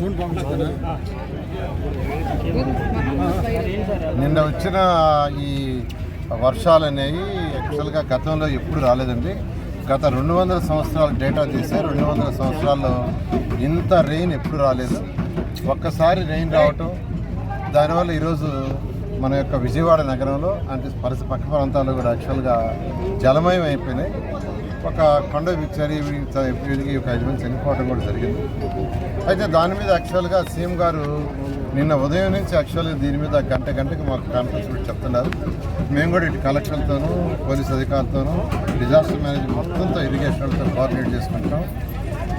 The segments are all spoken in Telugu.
సౌండ్ నిన్న వచ్చిన ఈ వర్షాలు అనేవి యాక్చువల్గా గతంలో ఎప్పుడు రాలేదండి. గత రెండు వందల సంవత్సరాల డేటా తీసే రెండు వందల సంవత్సరాల్లో ఇంత రెయిన్ ఎప్పుడు రాలేదు. ఒక్కసారి రెయిన్ రావటం దానివల్ల ఈరోజు మన యొక్క విజయవాడ నగరంలో అంటే పరిస పక్క ప్రాంతాల్లో కూడా యాక్చువల్గా జలమయం అయిపోయినాయి. ఒక కొండ విచ్చరి వీడికి ఒక ఐదు మంది చనిపోవడం కూడా జరిగింది. అయితే దాని మీద యాక్చువల్గా సీఎం గారు నిన్న ఉదయం నుంచి యాక్చువల్గా దీని మీద గంట గంటకి మాకు కాన్ఫరెన్స్ పెట్టి చెప్తున్నారు. మేము కూడా ఇటు కలెక్టర్లతోనూ పోలీస్ అధికారులతోనూ డిజాస్టర్ మేనేజ్మెంట్ మొత్తంతో ఇరిగేషన్తో కోఆర్డినేట్ చేసుకుంటాం.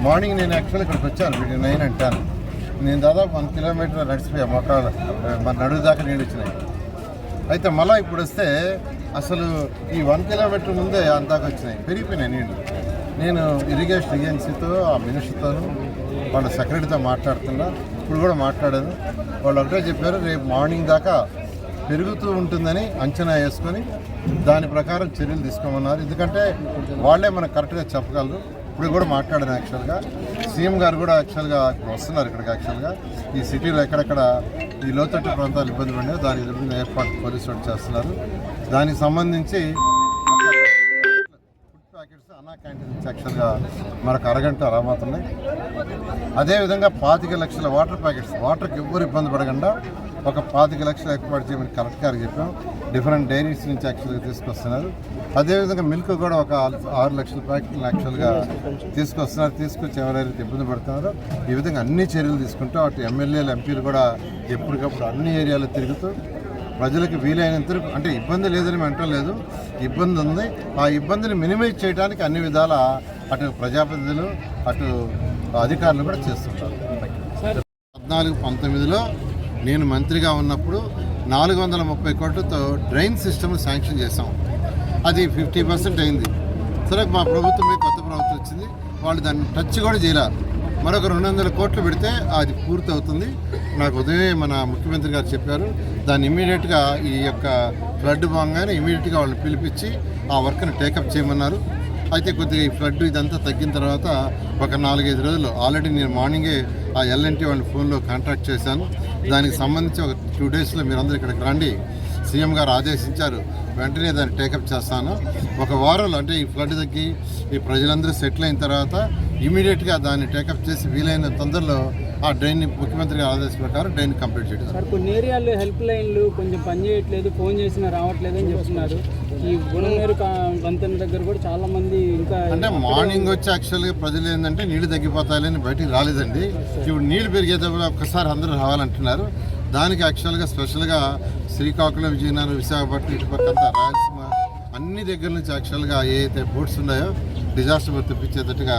మార్నింగ్ నేను యాక్చువల్ ఇక్కడికి వచ్చాను నైన్ అంటాను. నేను దాదాపు వన్ కిలోమీటర్ నడిచిపోయా మొక్కలు మన నడుగు దాకా నీళ్ళు వచ్చినాయి. అయితే మళ్ళీ ఇప్పుడు వస్తే అసలు ఈ వన్ కిలోమీటర్ ముందే అంతాకు వచ్చినాయి పెరిగిపోయినాయి నీళ్ళు. నేను ఇరిగేషన్ ఏజెన్సీతో ఆ మినిస్టర్తోనూ వాళ్ళ సెక్రటరీతో మాట్లాడుతున్నా. ఇప్పుడు కూడా మాట్లాడాను. వాళ్ళు ఒకటే చెప్పారు రేపు మార్నింగ్ దాకా పెరుగుతూ ఉంటుందని అంచనా వేసుకొని దాని ప్రకారం చర్యలు తీసుకోమన్నారు. ఎందుకంటే వాళ్ళే మనకు కరెక్ట్గా చెప్పగలరు. ఇప్పుడు కూడా మాట్లాడాను యాక్చువల్గా సీఎం గారు కూడా యాక్చువల్గా ఇప్పుడు వస్తున్నారు ఇక్కడికి యాక్చువల్గా ఈ సిటీలో ఎక్కడెక్కడ ఈ లోతట్టు ప్రాంతాలు ఇబ్బంది పడినాయో దాని ఇబ్బంది ఏర్పాటు పోలీసు వాళ్ళు చేస్తున్నారు. దానికి సంబంధించి ఫుడ్ ప్యాకెట్స్ అన్నా క్యాంటీన్ నుంచి యాక్చువల్గా మనకు అరగంట రాబోతున్నాయి అదేవిధంగా పాతిక లక్షల వాటర్ ప్యాకెట్స్. వాటర్కి ఎవ్వరు ఇబ్బంది పడకుండా ఒక పాతిక లక్షలు ఏర్పాటు చేయమని కలెక్టర్ గారికి చెప్పాం. డిఫరెంట్ డైరీస్ నుంచి యాక్చువల్గా తీసుకొస్తున్నారు. అదేవిధంగా మిల్క్ కూడా ఒక ఆరు లక్షల ప్యాకెట్లు యాక్చువల్గా తీసుకొస్తున్నారు. తీసుకొచ్చి ఎవరైతే ఇబ్బంది పడుతున్నారో ఈ విధంగా అన్ని చర్యలు తీసుకుంటూ అటు ఎమ్మెల్యేలు ఎంపీలు కూడా ఎప్పటికప్పుడు అన్ని ఏరియాలో తిరుగుతూ ప్రజలకు వీలైనంత అంటే ఇబ్బంది లేదని మేము అంటలేదు ఇబ్బంది ఉంది. ఆ ఇబ్బందిని మినిమైజ్ చేయడానికి అన్ని విధాల అటు ప్రజాప్రతినిధులు అటు అధికారులు కూడా చేస్తుంటారు. పద్నాలుగు పంతొమ్మిదిలో నేను మంత్రిగా ఉన్నప్పుడు నాలుగు వందల ముప్పై కోట్లతో డ్రైన్ సిస్టమ్ శాంక్షన్ చేశాం. అది ఫిఫ్టీ పర్సెంట్ అయింది. సరే మా ప్రభుత్వమే కొత్త ప్రభుత్వం వచ్చింది. వాళ్ళు దాన్ని టచ్ కూడా చేయలే. మరొక రెండు వందల కోట్లు పెడితే అది పూర్తి అవుతుంది నాకు ఉదయమే మన ముఖ్యమంత్రి గారు చెప్పారు దాన్ని ఇమీడియట్గా ఈ యొక్క ఫ్లడ్ బాగానే ఇమీడియట్గా వాళ్ళని పిలిపించి ఆ వర్క్ని టేకప్ చేయమన్నారు. అయితే కొద్దిగా ఈ ఫ్లడ్ ఇదంతా తగ్గిన తర్వాత ఒక నాలుగైదు రోజులు ఆల్రెడీ నేను మార్నింగే ఆ ఎల్ఎన్టీ వాళ్ళ ఫోన్లో కాంటాక్ట్ చేశాను. దానికి సంబంధించి ఒక టూ డేస్లో మీరందరూ ఇక్కడికి రండి. సీఎం గారు ఆదేశించారు. వెంటనే దాన్ని టేకప్ చేస్తాను. ఒక వారంలో అంటే ఈ ఫ్లడ్ తగ్గి ఈ ప్రజలందరూ సెటిల్ అయిన తర్వాత ఇమీడియట్గా దాన్ని టేకప్ చేసి వీలైన తొందరలో ఆ డ్రైన్ ముఖ్యమంత్రి గారి ఆదేశం ప్రకారం డ్రైన్ కంప్లీట్ చేయడం. సార్ కొన్ని ఏరియాల్లో హెల్ప్ లైన్లు కొంచెం పనిచేయట్లేదు ఫోన్ చేసినా రావట్లేదు అని చెప్తున్నారు. ఈ గుణమేరు వంతెన దగ్గర కూడా చాలా మంది ఇంకా అంటే మార్నింగ్ వచ్చి యాక్చువల్గా ప్రజలు ఏంటంటే నీళ్ళు తగ్గిపోతాయని బయటికి రాలేదండి. ఇప్పుడు నీళ్ళు పెరిగేటప్పుడు ఒక్కసారి అందరూ రావాలంటున్నారు. దానికి యాక్చువల్గా స్పెషల్గా శ్రీకాకుళం విజయనగరం విశాఖపట్నం ఇటుపక్కంతా రాయలసీమ అన్ని దగ్గర నుంచి యాక్చువల్గా ఏ అయితే బోట్స్ ఉన్నాయో డిజాస్టర్ తెప్పించేటట్టుగా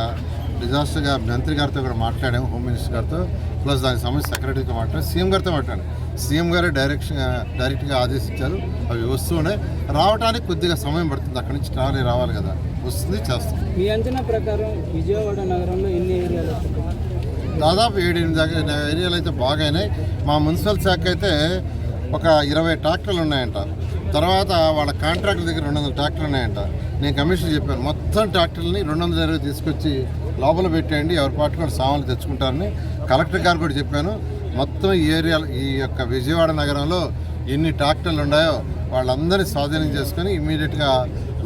డిజాస్టర్గా మంత్రి గారితో కూడా మాట్లాడాము హోమ్ మినిస్టర్ గారితో. ప్లస్ దానికి సంబంధించి సెక్రటరీతో మాట్లాడారు సీఎం గారితో మాట్లాడాను సీఎం గారే డైరెక్షన్ డైరెక్ట్గా ఆదేశించారు. అవి వస్తున్నాయి రావడానికి కొద్దిగా సమయం పడుతుంది. అక్కడి నుంచి ట్రావెల్ రావాలి కదా. వస్తుంది చేస్తాం మీ అంచనా ప్రకారం విజయవాడ నగరంలో ఎన్ని ఏరియాలు? దాదాపు ఏడెనిమిది ఏరియాలు అయితే బాగాయినాయి మా మున్సిపల్ శాఖ అయితే ఒక ఇరవై ట్రాక్టర్లు ఉన్నాయంట. తర్వాత వాళ్ళ కాంట్రాక్టర్ దగ్గర రెండు వందల ట్రాక్టర్లు ఉన్నాయంట. నేను కమిషన్ చెప్పాను. మొత్తం ట్రాక్టర్లని రెండు వందల ఇరవై తీసుకొచ్చి లోపల పెట్టేయండి ఎవరి పాటు కూడా సామాన్లు తెచ్చుకుంటారని కలెక్టర్ గారు కూడా చెప్పాను. మొత్తం ఈ ఏరియా ఈ యొక్క విజయవాడ నగరంలో ఎన్ని ట్రాక్టర్లు ఉన్నాయో వాళ్ళందరినీ స్వాధీనం చేసుకొని ఇమీడియట్గా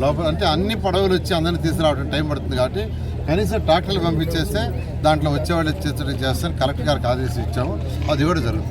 లోపల అంటే అన్ని పడవలు వచ్చి అందరినీ తీసుకురావడం టైం పడుతుంది కాబట్టి కనీసం ట్రాక్టర్లు పంపించేస్తే దాంట్లో వచ్చేవాళ్ళు ఇచ్చేటట్టు చేస్తాను కలెక్టర్ గారికి ఆదేశం ఇచ్చాము అది కూడా జరుగుతుంది.